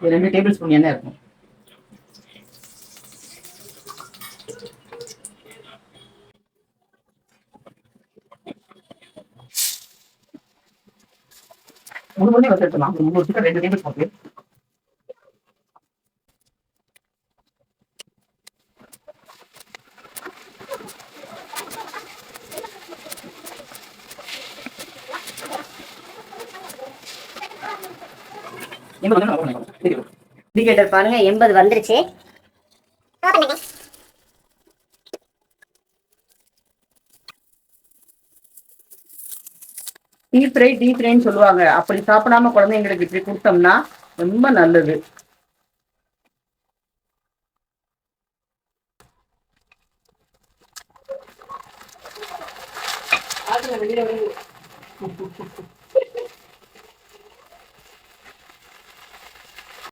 இது ரெண்டு table spoon எண்ணெய் இருக்கும். முழு மணி வச்சு எடுத்துலாம் ஒரு முந்நூறு சிக்கன் ரெண்டு டேபிள் ஸ்பூன் இண்டிகேட்டர் பாருங்க எண்பது வந்துருச்சு. டீப் ஃப்ரை டீப் ஃப்ரைன்னு சொல்லுவாங்க. அப்படி சாப்பிடாம குழந்தைங்களுக்கு இப்படி கொடுத்தோம்னா ரொம்ப நல்லது.